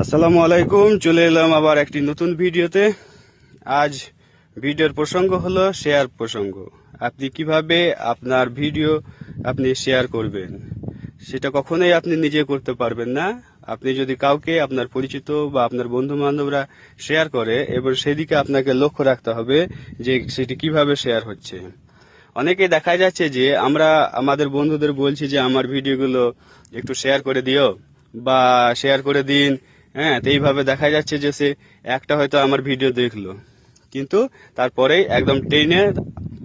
আসসালামু আলাইকুম, চলে এলাম আবার একটি নতুন ভিডিওতে। আজ ভিডিওর প্রসঙ্গ হলো শেয়ার প্রসঙ্গ। আপনি কীভাবে আপনার ভিডিও আপনি শেয়ার করবেন, সেটা কখনোই আপনি নিজে করতে পারবেন না। আপনি যদি কাউকে আপনার পরিচিত বা আপনার বন্ধু বান্ধবরা শেয়ার করে, এবার সেদিকে আপনাকে লক্ষ্য রাখতে হবে যে সেটি কীভাবে শেয়ার হচ্ছে। অনেকে দেখা যাচ্ছে যে আমরা আমাদের বন্ধুদের বলছি যে, আমার ভিডিওগুলো একটু শেয়ার করে দিও বা শেয়ার করে দিন হ্যাঁ তো এইভাবে দেখা যাচ্ছে যে সে একটা হয়তো আমার ভিডিও দেখল। কিন্তু তারপরে একদম টেনে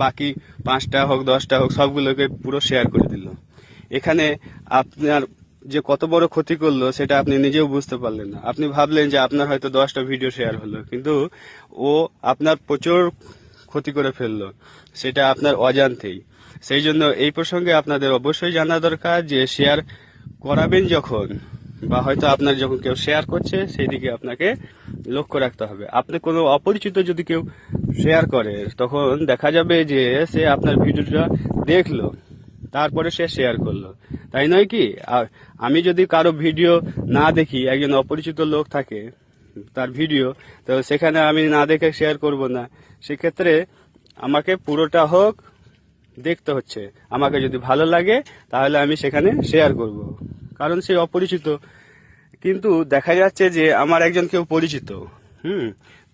বাকি পাঁচটা হোক, দশটা হোক, সবগুলোকে পুরো শেয়ার করে দিল। এখানে আপনার যে কত বড় ক্ষতি করল, সেটা আপনি নিজেও বুঝতে পারলেন না। আপনি ভাবলেন যে আপনার হয়তো দশটা ভিডিও শেয়ার হলো, কিন্তু ও আপনার প্রচুর ক্ষতি করে ফেলল। সেটা আপনার অজান্তেই। সেই জন্য এই প্রসঙ্গে আপনাদের অবশ্যই জানা দরকার যে শেয়ার করাবেন যখন বা হয়তো আপনার যখন কেউ শেয়ার করছে সেই দিকে আপনাকে লক্ষ্য রাখতে হবে। আপনি কোনো অপরিচিত যদি কেউ শেয়ার করে, তখন দেখা যাবে যে সে আপনার ভিডিওটা দেখল, তারপরে সে শেয়ার করল। তাই নয় কি? আমি যদি কারও ভিডিও না দেখি, একজন অপরিচিত লোক থাকে, তার ভিডিও, তো সেখানে আমি না দেখে শেয়ার করব না। সেক্ষেত্রে আমাকে পুরোটা হোক, দেখতে হচ্ছে। আমাকে যদি ভালো লাগে, তাহলে আমি সেখানে শেয়ার করব। কারণ সে অপরিচিত। কিন্তু দেখা যাচ্ছে যে আমার একজন কেউ পরিচিত, হুম,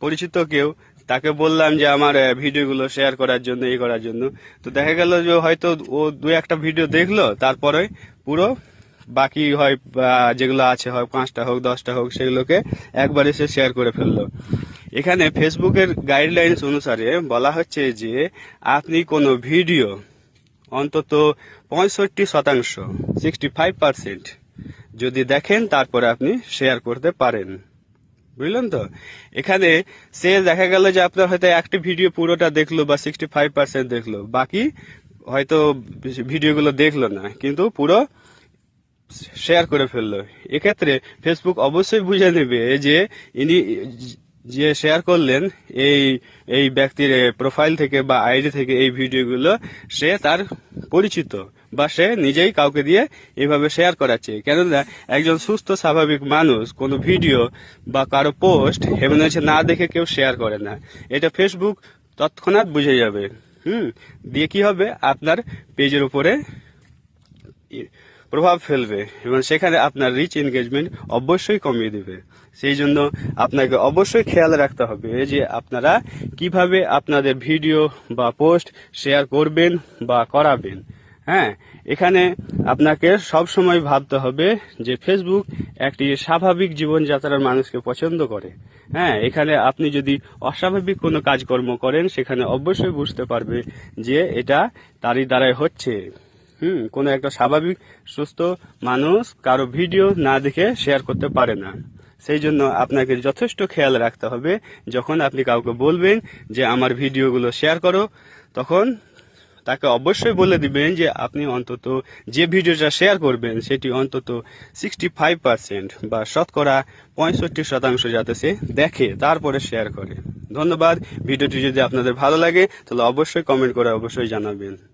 পরিচিত কেউ, তাকে বললাম যে আমার ভিডিওগুলো শেয়ার করার জন্য, এই করার জন্য। তো দেখা গেল যে হয়তো ও দু একটা ভিডিও দেখল, তারপরে পুরো বাকি হয় যেগুলো আছে, হয় পাঁচটা হোক, দশটা হোক, সেগুলোকে একবারে সে শেয়ার করে ফেলল। এখানে ফেসবুকের গাইডলাইন্স অনুসারে বলা হচ্ছে যে আপনি কোনো ভিডিও অন্তত পঁয়ষট্টি শতাংশ সিক্সটি ফাইভ পার্সেন্ট যদি দেখেন, তারপরে আপনি শেয়ার করতে পারেন। বুঝলেন তো? এখানে সে দেখা গেল যে আপনার হয়তো একটি ভিডিও পুরোটা দেখল বা সিক্সটি ফাইভ পার্সেন্ট দেখল, বাকি হয়তো ভিডিওগুলো দেখল না, কিন্তু পুরো শেয়ার করে ফেলল। এক্ষেত্রে ফেসবুক অবশ্যই বুঝে নেবে যে ইনি যে শেয়ার করলেন, এই এই ব্যক্তির প্রোফাইল থেকে বা আইডি থেকে এই ভিডিওগুলো সে তার পরিচিত। বা সে নিজেই কাউকে দিয়ে এভাবে শেয়ার করাচ্ছে। কেননা একজন সুস্থ, স্বাভাবিক মানুষ, কোনো ভিডিও বা কারও পোস্ট হচ্ছে না দেখে কেউ শেয়ার করে না। এটা ফেসবুক তৎক্ষণাৎ বুঝে যাবে। হুম? দিয়ে কি হবে? আপনার পেজের উপরে প্রভাব ফেলবে এবং সেখানে আপনার রিচ এনগেজমেন্ট অবশ্যই কমিয়ে দেবে। সেই জন্য আপনাকে অবশ্যই খেয়াল রাখতে হবে যে আপনারা কীভাবে আপনাদের ভিডিও বা পোস্ট শেয়ার করবেন বা করাবেন। হ্যাঁ এখানে আপনাকে সব সময় ভাবতে হবে যে ফেসবুক একটি স্বাভাবিক জীবনযাত্রার মানুষকে পছন্দ করে। হ্যাঁ এখানে আপনি যদি অস্বাভাবিক কোনো কাজকর্ম করেন, সেখানে অবশ্যই বুঝতে পারবে যে এটা তারই দ্বারাই হচ্ছে। হুম, কোনো একটা স্বাভাবিক, সুস্থ মানুষ কারও ভিডিও না দেখে শেয়ার করতে পারে না। সেই জন্য আপনাকে যথেষ্ট খেয়াল রাখতে হবে। যখন আপনি কাউকে বলবেন যে, আমার ভিডিওগুলো শেয়ার করো, তখন তাকে অবশ্যই বলে দিবেন যে আপনি অন্তত যে ভিডিওটা শেয়ার করবেন, সেটি অন্তত সিক্সটি ফাইভ পার্সেন্ট বা শতকরা পঁয়ষট্টি শতাংশ যাতে সে দেখে, তারপরে শেয়ার করে। ধন্যবাদ। ভিডিওটি যদি আপনাদের ভালো লাগে, তাহলে অবশ্যই কমেন্ট করে অবশ্যই জানাবেন।